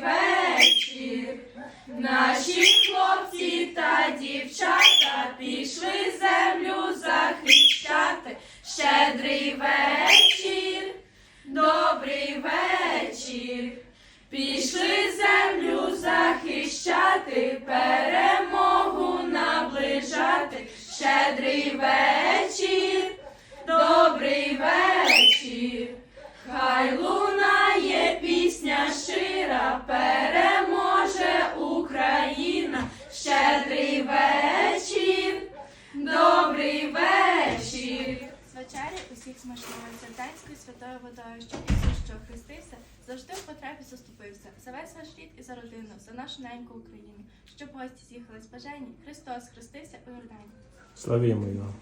вечір. Наші хлопці та дівчата пішли землю захищати. Щедрий вечір, добрий вечір. Пішли землю захищати, перемогу наближати. Щедрий вечір, добрий вечір. Хай усіх смачного серденською святою водою, що Ісус, що хрестився, завжди в потребі заступився за весь наш рід і за родину, за нашу неньку Україну, щоб гості з'їхали з бажені, Христос хрестився у Йордані. Славімо його.